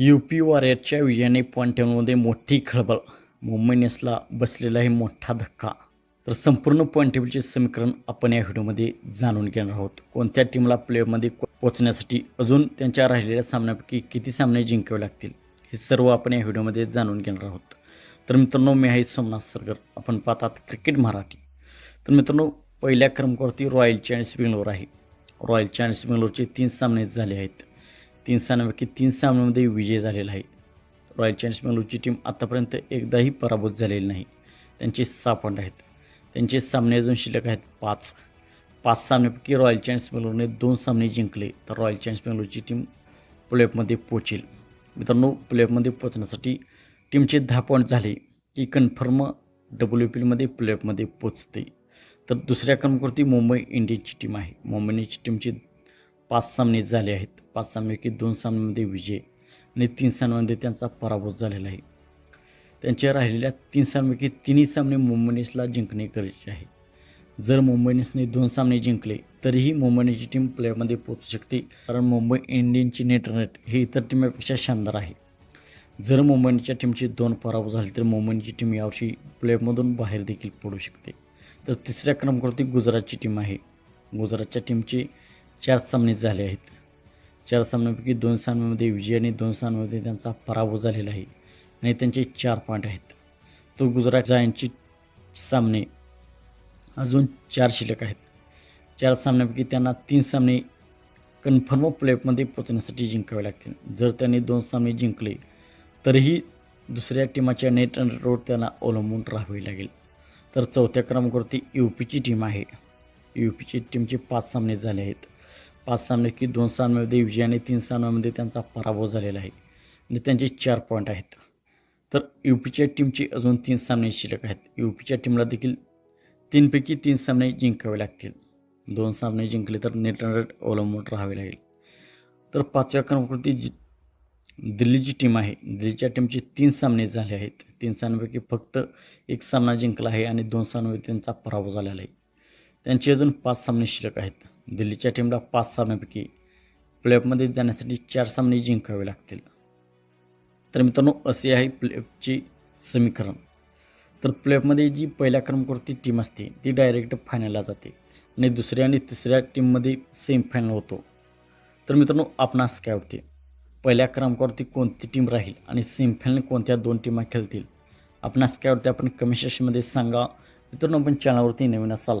You P वॉरियरच्या विजयाने point टेबलमध्ये मोठी खळबळ. मुंबई इंडियन्सला बसलेला आहे मोठा धक्का. तर संपूर्ण पॉईंट टेबलचे समीकरण आपण या व्हिडिओमध्ये जाणून घेणार आहोत. कोणत्या टीमला प्लेअरमध्ये पोचण्यासाठी अजून त्यांच्या राहिलेल्या सामन्यापैकी किती सामने जिंकावे लागतील हे सर्व आपण या व्हिडिओमध्ये जाणून घेणार आहोत. तर मित्रांनो मी आहे सोमनाथ सरगर. आपण पाहतात क्रिकेट मराठी. तर मित्रांनो पहिल्या क्रमांकावरती रॉयल चॅलेंज बेंगलोर आहे. रॉयल चॅलेंज बेंगलोरचे तीन सामने झाले आहेत. तीन सामन्यापैकी तीन सामन्यामध्ये विजय झालेला आहे. रॉयल चॅलेंज बंगलोरची टीम आत्तापर्यंत एकदाही पराभूत झालेली नाही. त्यांचे सहा पॉईंट आहेत. त्यांचे सामने अजून शिल्लक आहेत पाच. पाच सामन्यापैकी रॉयल चॅलेंज बेंगलोरने दोन सामने जिंकले तर रॉयल चॅलेंज बेंगलोरची टीम प्लेऑफमध्ये पोचेल मित्रांनो प्लेऑफमध्ये पोचण्यासाठी टीमचे दहा पॉईंट झाले की कन्फर्म डब्ल्यू पी एलमध्ये प्लेऑफमध्ये पोचते तर दुसऱ्या क्रमांकावरती मुंबई इंडियन्सची टीम आहे. मुंबई इंडियन्सची टीमचे पाच सामने झाले आहेत. पाच सामन्यापैकी दोन सामन्यांमध्ये विजय आणि तीन सामन्यांमध्ये त्यांचा पराभव झालेला आहे. त्यांच्या राहिलेल्या तीन सामन्यापैकी तिन्ही सामने मुंबई इंडियन्सला जिंकणे गरजेचे आहे. जर मुंबई इंडियन्सने दोन सामने जिंकले तरीही मुंबई इंडियन्सची टीम प्लेअरमध्ये पोहोचू शकते. कारण मुंबई इंडियन्सची नेटरनेट हे इतर टीमपेक्षा शानदार आहे. जर मुंबई इंडियन्सच्या टीमचे दोन पराभव झाले तर मुंबई इंडियन्सची टीम यावर्षी प्लेअरमधून बाहेर देखील पडू शकते. तर तिसऱ्या क्रमांकावरती गुजरातची टीम आहे. गुजरातच्या टीमचे चार सामने झाले आहेत. चार सामन्यापैकी दोन सामन्यामध्ये विजय आणि दोन सामन्यामध्ये त्यांचा पराभव झालेला आहे आणि त्यांचे चार पॉईंट आहेत. तो गुजरात जायंटचे सामने अजून चार शिल्लक आहेत. चार सामन्यापैकी त्यांना तीन सामने कन्फर्म प्लेऑफमध्ये पोचण्यासाठी जिंकावे लागतील. जर त्यांनी दोन सामने जिंकले तरीही दुसऱ्या टीमाच्या नेट आणि रोड त्यांना अवलंबून राहावे लागेल. तर चौथ्या क्रमांकावरती यू पीची टीम आहे. यू पीची टीमचे पाच सामने झाले आहेत. पाच सामने की दोन सामन्यामध्ये विजय आणि तीन सामन्यामध्ये त्यांचा पराभव झालेला आहे. आणि त्यांचे चार पॉईंट आहेत. तर यू पीच्या टीमची अजून तीन सामने शिल्लक आहेत. यू पीच्या टीमला देखील तीनपैकी तीन सामने जिंकावे लागतील. दोन सामने जिंकले तर नेट रन रेट अवलंबून राहावे लागेल. तर पाचव्या क्रमांकावरती जी दिल्लीची टीम आहे. दिल्लीच्या टीमचे तीन सामने झाले आहेत. तीन सामन्यापैकी फक्त एक सामना जिंकला आहे आणि दोन सामन्यामध्ये त्यांचा पराभव झालेला आहे. त्यांचे अजून पाच सामने शिल्लक आहेत. दिल्लीच्या टीमला पाच सामन्यापैकी प्लेऑफमध्ये जाण्यासाठी चार सामने जिंकावे लागतील. तर मित्रांनो असे आहे प्लेऑफचे समीकरण. तर प्लेऑफमध्ये जी पहिल्या क्रमांकावरती टीम असते ती डायरेक्ट फायनलला जाते. आणि दुसऱ्या आणि तिसऱ्या टीममध्ये सेमीफायनल होतो. तर मित्रांनो आपणास काय वाटते पहिल्या क्रमांकावरती कोणती टीम राहील आणि सेमीफायनल कोणत्या दोन टीमा खेळतील? आपणास काय वाटते आपण कमेंट सेक्शनमध्ये सांगा. मित्रांनो आपण चॅनलवरती नवीन असाल